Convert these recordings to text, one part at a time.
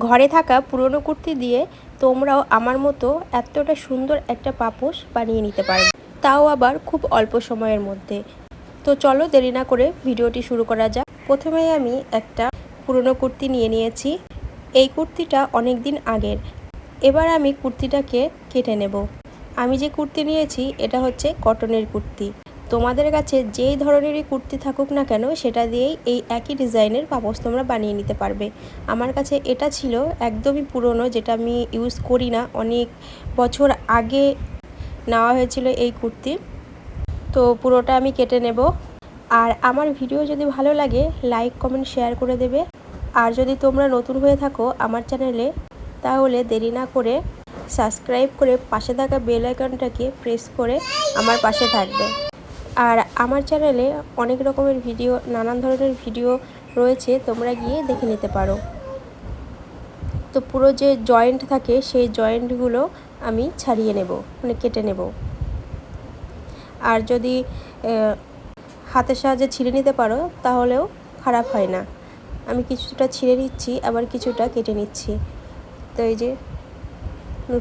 ঘরে থাকা পুরনো কুর্তি দিয়ে তোমরাও আমার মতো এতটা সুন্দর একটা পাপোশ বানিয়ে নিতে পারবে। তাও আবার খুব অল্প সময়ের মধ্যে। তো চলো দেরি না করে ভিডিওটি শুরু করা যাক। প্রথমেই আমি একটা পুরনো কুর্তি নিয়ে নিয়েছি। এই কুর্তিটা অনেক দিন আগের। এবার আমি কুর্তিটাকে কেটে নেব। আমি যে কুর্তি নিয়েছি, এটা হচ্ছে কটনের কুর্তি। তোমাদের কাছে যেই ধরনেরই কুর্তি থাকুক না কেন, সেটা দিয়েই এই একই ডিজাইনের পাপোশ তোমরা বানিয়ে নিতে পারবে। আমার কাছে এটা ছিল একদমই পুরনো, যেটা আমি ইউজ করি না। অনেক বছর আগে নেওয়া হয়েছিল এই কুর্তি। তো পুরোটা আমি কেটে নেব। আর আমার ভিডিও যদি ভালো লাগে লাইক কমেন্ট শেয়ার করে দেবে। আর যদি তোমরা নতুন হয়ে থাকো আমার চ্যানেলে, তাহলে দেরি না করে সাবস্ক্রাইব করে পাশে থাকা বেল আইকনটাকে প্রেস করে আমার পাশে থাকবে। আর আমার চ্যানেলে অনেক রকমের ভিডিও, নানান ধরনের ভিডিও রয়েছে, তোমরা গিয়ে দেখে নিতে পারো। তো পুরো যে জয়েন্ট থাকে, সেই জয়েন্টগুলো আমি ছাড়িয়ে নেব মানে কেটে নেব। আর যদি হাতের সাহায্যে ছিঁড়ে নিতে পারো, তাহলেও খারাপ হয় না। আমি কিছুটা ছিঁড়ে নিচ্ছি, আবার কিছুটা কেটে নিচ্ছি। তো এই যে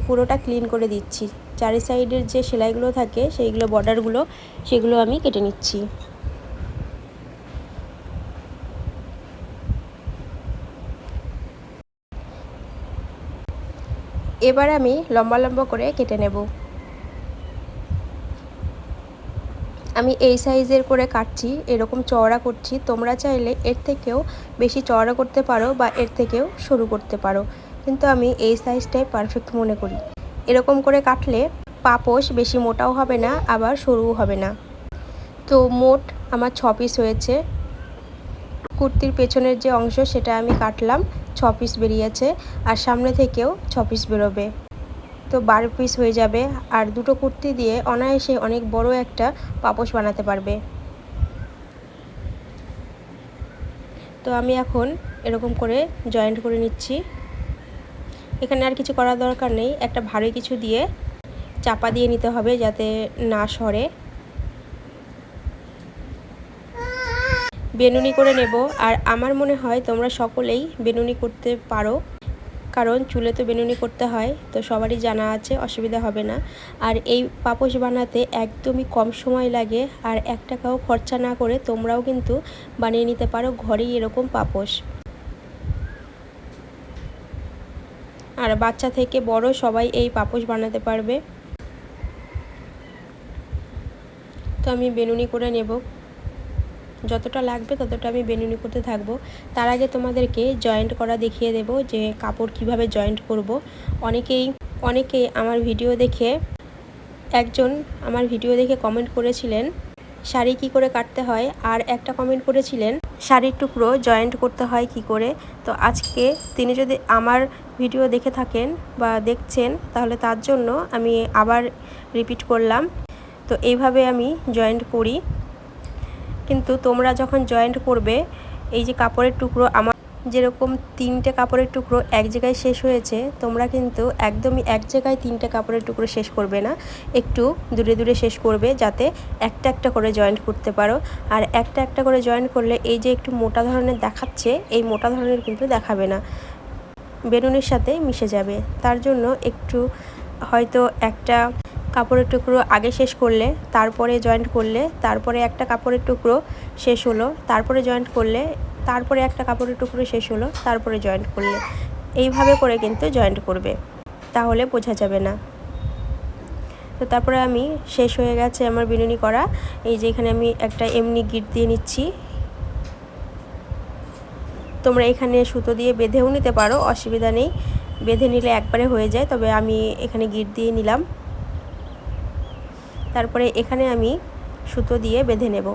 পুরোটা ক্লিন করে দিচ্ছি। চারি সাইডের যে সেলাইগুলো থাকে, সেইগুলো, বর্ডারগুলো, সেগুলো আমি কেটে নিচ্ছি। এবার আমি লম্বা লম্বা করে কেটে নেব। আমি এই সাইজের করে কাটছি, এরকম চওড়া করছি। তোমরা চাইলে এর থেকেও বেশি চওড়া করতে পারো বা এর থেকেও সরু করতে পারো। কিন্তু আমি এই সাইজটাই পারফেক্ট মনে করি। এরকম করে কাটলে পাপোশ বেশি মোটাও হবে না, আবার সরুও হবে না। তো মোট আমার ছ পিস হয়েছে। কুর্তির পেছনের যে অংশ সেটা আমি কাটলাম, ছ পিস বেরিয়েছে আর সামনে থেকেও ছ পিস বেরোবে। তো বারো পিস হয়ে যাবে আর দুটো কুর্তি দিয়ে অনায়াসে অনেক বড় একটা পাপোশ বানাতে পারবে। তো আমি এখন এরকম করে জয়েন্ট করে নিচ্ছি। এখানে আর কিছু করার দরকার নেই। একটা ভারী কিছু দিয়ে চাপা দিয়ে নিতে হবে যাতে না সরে। বেনুনি করে নেব। আর আমার মনে হয় তোমরা সকলেই বেনুনি করতে পারো। কারণ চুলে তো বেনুনি করতে হয়, তো সবারই জানা আছে, অসুবিধা হবে না। আর এই পাপোশ বানাতে একদমই কম সময় লাগে। আর এক টাকাও খরচা না করে তোমরাও কিন্তু বানিয়ে নিতে পারো ঘরেই এরকম পাপোশ। আর বাচ্চা থেকে বড় সবাই এই পাপোশ বানাতে পারবে। তো আমি বেনুনি করে নেব। যতটা লাগবে ততটা আমি বেনুনি করতে থাকব। তার আগে তোমাদেরকে জয়েন্ট করা দেখিয়ে দেব যে কাপড় কীভাবে জয়েন্ট করব। অনেকেই অনেকেই আমার ভিডিও দেখে, একজন আমার ভিডিও দেখে কমেন্ট করেছিলেন শাড়ি কি করে কাটতে হয় আর একটা কমেন্ট করেছিলেন, শাড়ির টুকরো জয়েন্ট করতে হয় কি করে? তো আজকে তিনি যদি আমার ভিডিও দেখে থাকেন বা দেখছেন, তাহলে তার জন্য আমি আবার রিপিট করলাম। তো এইভাবে আমি জয়েন্ট করি। কিন্তু তোমরা যখন জয়েন্ট করবে, এই যে কাপড়ের টুকরো আমার যেরকম তিনটে কাপড়ের টুকরো এক জায়গায় শেষ হয়েছে, তোমরা কিন্তু একদমই এক জায়গায় তিনটে কাপড়ের টুকরো শেষ করবে না। একটু দূরে দূরে শেষ করবে যাতে একটা একটা করে জয়েন্ট করতে পারো। আর একটা একটা করে জয়েন্ট করলে এই যে একটু মোটা ধরনের দেখাচ্ছে, এই মোটা ধরনের কিন্তু দেখাবে না। বেলুনের সাথে মিশে যাবে। তার জন্য একটু হয়তো একটা কাপড়ের টুকরো আগে শেষ করলে, তারপরে জয়েন্ট করলে, তারপরে একটা কাপড়ের টুকরো শেষ হলো, তারপরে জয়েন্ট করলে তারপরে একটা কাপড়ের টুকরো শেষ হলো, তারপরে জয়েন্ট করলে। এইভাবে করে কিন্তু জয়েন্ট করবে। তাহলে বোঝা যাবে না। তো তারপরে আমি শেষ হয়ে গেছে আমার বিনুনি করা। এই যে এখানে আমি একটা এমনি গিট দিয়ে নিচ্ছি। তোমরা এখানে সুতো দিয়ে বেঁধেও নিতে পারো, অসুবিধা নেই। বেঁধে নিলে একবারে হয়ে যায়, তবে আমি এখানে গিট দিয়ে নিলাম। তারপরে এখানে আমি সুতো দিয়ে বেঁধে নেব।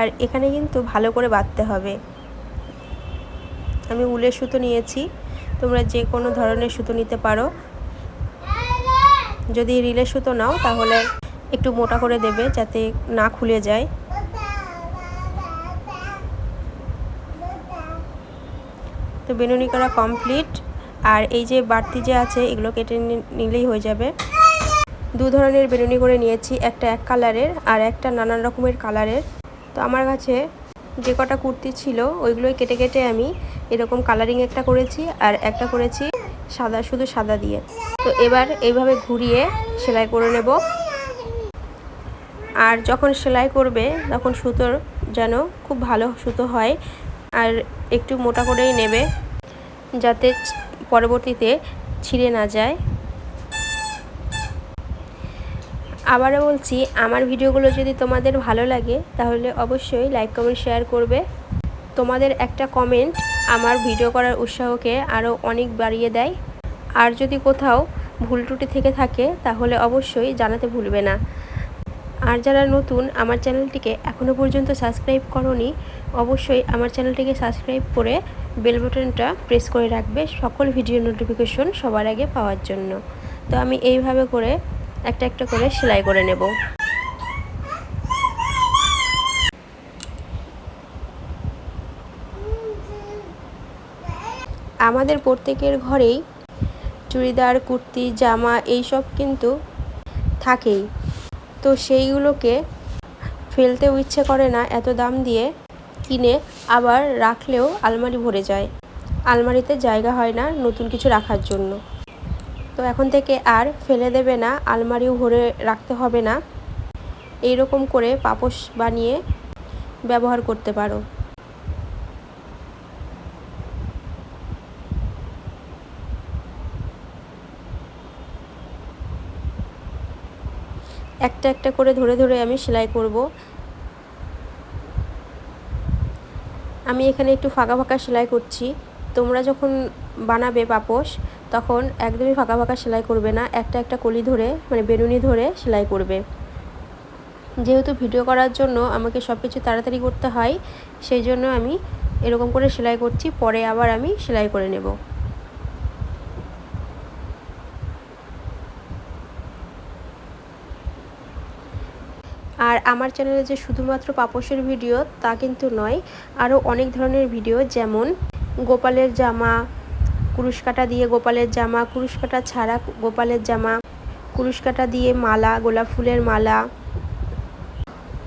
আর এখানে কিন্তু ভালো করে বাঁধতে হবে। আমি উলের সুতো নিয়েছি। তোমরা যে কোনো ধরনের সুতো নিতে পারো। যদি রিলের সুতো নাও, তাহলে একটু মোটা করে দেবে যাতে না খুলে যায়। তো বেনুনি করা কমপ্লিট। আর এই যে বাড়তি যে আছে, এগুলো কেটে নিলেই হয়ে যাবে। দু ধরনের বেনুনি করে নিয়েছি। একটা এক কালারের আর একটা নানান রকমের কালারের। তো আমার কাছে যে কটা কুর্তি ছিল, ওইগুলোই কেটে কেটে আমি এরকম কালারিং একটা করেছি আর একটা করেছি সাদা, শুধু সাদা দিয়ে। তো এবার এইভাবে ঘুরিয়ে সেলাই করে নেব। আর যখন সেলাই করবে, তখন সুতোর যেন খুব ভালো সুতো হয় আর একটু মোটা করেই নেবে, যাতে পরবর্তীতে ছিঁড়ে না যায়। আবারও বলছি, আমার ভিডিওগুলো যদি তোমাদের ভালো লাগে, তাহলে অবশ্যই লাইক কমেন্ট শেয়ার করবে। তোমাদের একটা কমেন্ট আমার ভিডিও করার উৎসাহকে আরও অনেক বাড়িয়ে দেয়। আর যদি কোথাও ভুল ত্রুটি থেকে থাকে, তাহলে অবশ্যই জানাতে ভুলবে না। আর যারা নতুন, আমার চ্যানেলটিকে এখনও পর্যন্ত সাবস্ক্রাইব করনি, অবশ্যই আমার চ্যানেলটিকে সাবস্ক্রাইব করে বেল বাটনটা প্রেস করে রাখবে সকল ভিডিও নোটিফিকেশন সবার আগে পাওয়ার জন্য। তো আমি এইভাবে করে একটা একটা করে সেলাই করে নেব। আমাদের প্রত্যেকের ঘরেই চুড়িদার, কুর্তি, জামা এইসব কিন্তু থাকেই। তো সেইগুলোকে ফেলতেও ইচ্ছে করে না এত দাম দিয়ে কিনে আবার রাখলেও আলমারি ভরে যায়। আলমারিতে জায়গা হয় না নতুন কিছু রাখার জন্য। তো এখন থেকে আর ফেলে দেবে না, আলমারিও ভরে রাখতে হবে না। এই রকম করে পাপোশ বানিয়ে ব্যবহার করতে পারো। একটা একটা করে ধরে ধরে আমি সেলাই করব। আমি এখানে একটু ফাঁকা ফাঁকা সেলাই করছি। তোমরা যখন বানাবে পাপোশ তখন একদমই ফাঁকা ফাঁকা সেলাই করবে না, একটা একটা কলি ধরে মানে বেরুনি ধরে সেলাই করবে। যেহেতু ভিডিও করার জন্য আমাকে সব কিছু তাড়াতাড়ি করতে হয়, সেই জন্য আমি এরকম করে সেলাই করছি, পরে আবার আমি সেলাই করে নেব। আর আমার চ্যানেলে যে শুধুমাত্র পাপোশের ভিডিও তা কিন্তু নয় আরও অনেক ধরনের ভিডিও যেমন গোপালের জামা কুরুশ কাটা দিয়ে গোপালের জামা কুরুশ কাটা ছাড়া গোপালের জামা কুরুশ কাটা দিয়ে মালা, গোলাপ ফুলের মালা,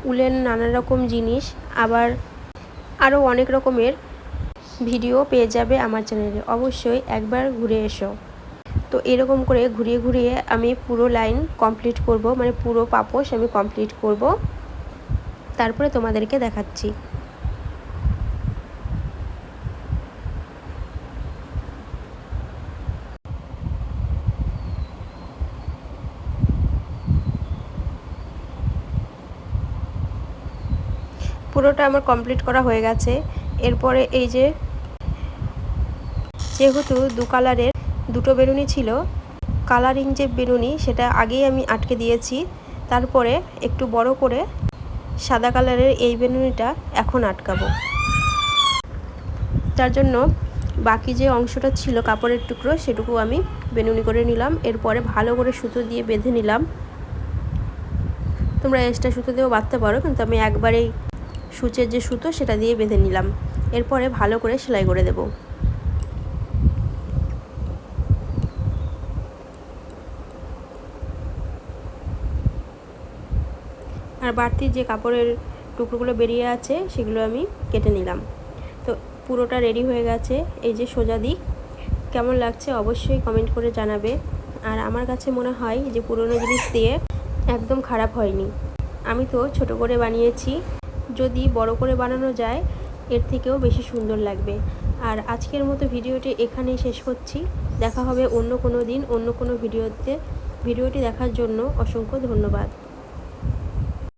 উলের নানা রকম জিনিস। আবার আরও অনেক রকমের ভিডিও পেয়ে যাবে আমার চ্যানেলে। অবশ্যই একবার ঘুরে এসো। তো এরকম করে ঘুরিয়ে ঘুরিয়ে আমি পুরো লাইন কমপ্লিট করব মানে পুরো পাপোশ আমি কমপ্লিট করব। তারপরে তোমাদেরকে দেখাচ্ছি। পুরোটা আমার কমপ্লিট করা হয়ে গেছে। এরপরে এই যে, যেহেতু দু কালারের দুটো বেরুনি ছিল কালারিং যে বেরুনি সেটা আগেই আমি আটকে দিয়েছি। তারপরে একটু বড় করে সাদা কালারের এই বেনুনিটা এখন আটকাবো। তার জন্য বাকি যে অংশটা ছিল কাপড়ের টুকরো, সেটুকু আমি বেনুনি করে নিলাম। এরপরে ভালো করে সুতো দিয়ে বেঁধে নিলাম। তোমরা এক্সট্রা সুতো দিয়েও বাঁধতে পারো, কিন্তু আমি একবারেই সূচের যে সুতো সেটা দিয়ে বেঁধে নিলাম। এরপরে ভালো করে সেলাই করে দেবো। আর বাড়তি যে কাপড়ের টুকরোগুলো বেরিয়ে আছে, সেগুলো আমি কেটে নিলাম। তো পুরোটা রেডি হয়ে গেছে, এই যে সোজা দিক। কেমন লাগছে অবশ্যই কমেন্ট করে জানাবে। আর আমার কাছে মনে হয় যে পুরনো জিনিস দিয়ে একদম খারাপ হয়নি। আমি তো ছোট করে বানিয়েছি। যদি বড় করে বানানো যায়, এর থেকেও বেশি সুন্দর লাগবে। আর আজকের মতো ভিডিওটি এখানেই শেষ করছি। দেখা হবে অন্য কোনো দিন, অন্য কোনো ভিডিওতে। ভিডিওটি দেখার জন্য অসংখ্য ধন্যবাদ।